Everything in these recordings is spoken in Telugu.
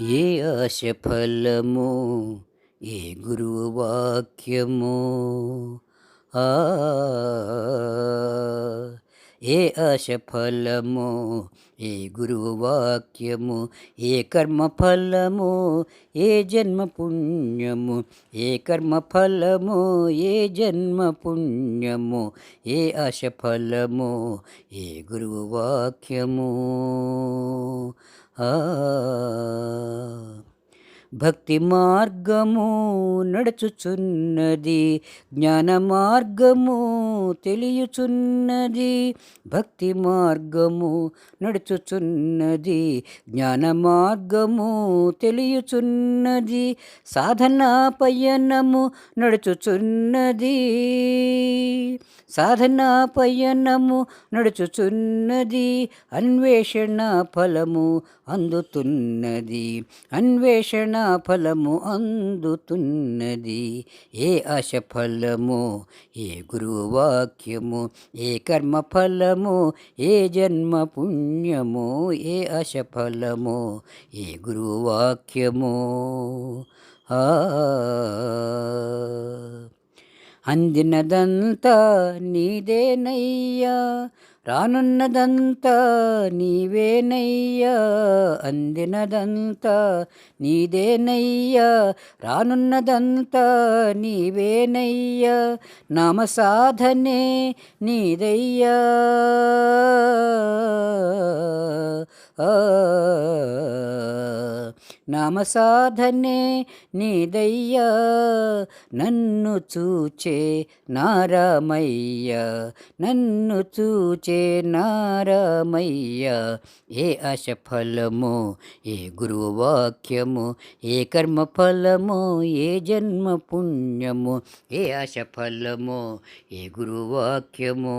ఏ ఆశ ఫలము ఏ గురువు వాక్యము ఆ ఏ ఆశ ఫలము ఏ గురువు వాక్యము ఏ కర్మ ఫలము ఏ జన్మ పుణ్యము ఏ కర్మ ఫలము ఏ జన్మ పుణ్యము ఏ ఆశ ఫలము ఏ గురువు వాక్యము 啊 భక్తి మార్గము నడుచుచున్నది జ్ఞాన మార్గము తెలియచున్నది భక్తి మార్గము నడుచుచున్నది జ్ఞాన మార్గము తెలియచున్నది సాధనా పయనము నడుచుచున్నది సాధనా పయనము నడుచుచున్నది అన్వేషణ ఫలము అందుతున్నది అన్వేషణ ఫలము అందుతున్నది. ఏ ఆశ ఫలము ఏ గురువాక్యము? ఏ కర్మ ఫలము ఏ జన్మ పుణ్యము ఏ ఆశ ఫలము ఏ గురువాక్యము? ఆ అందినదంతా నీదేనయ్యా. రానున్నదంతా నీవేనయ్యా. అందినదంతా నీదేనయ్యా. రానున్నదంతా నీవేనయ్యా. నామ సాధనే నీదయ్యా. ఆ నామసాధనే నీదయ్యా నన్ను చూచే నారామయ్య నన్ను చూచే నారామయ్య. ఏ ఆశ ఫలము ఏ గురువాక్యము ఏ కర్మ ఫలము ఏ జన్మ పుణ్యము ఏ ఆశ ఫలము ఏ గురువాక్యము.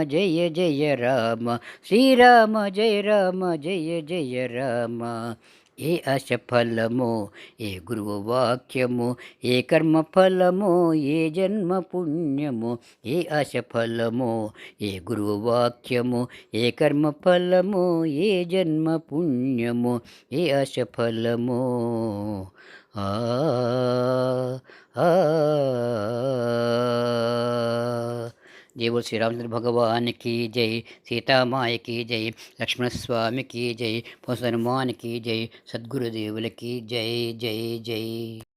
జయ జయ రామ. శ్రీరామ జయ రామ జయ జయ రామ. ఏ అశఫలము ఏ గురువు వాక్యము ఏ కర్మ ఫలము ఏ జన్మ పుణ్యము ఏ అశఫలము ఏ గురువు వాక్యము ఏ కర్మ ఫలము ఏ జన్మ పుణ్యము ఏ అశఫలము ఆ ఆ. जय बोल श्री रामचंद्र भगवान की जय सीता माय की जय लक्ष्मण स्वामी की जय हनुमान की जय, सदगुरुदेवल की जय जय जय।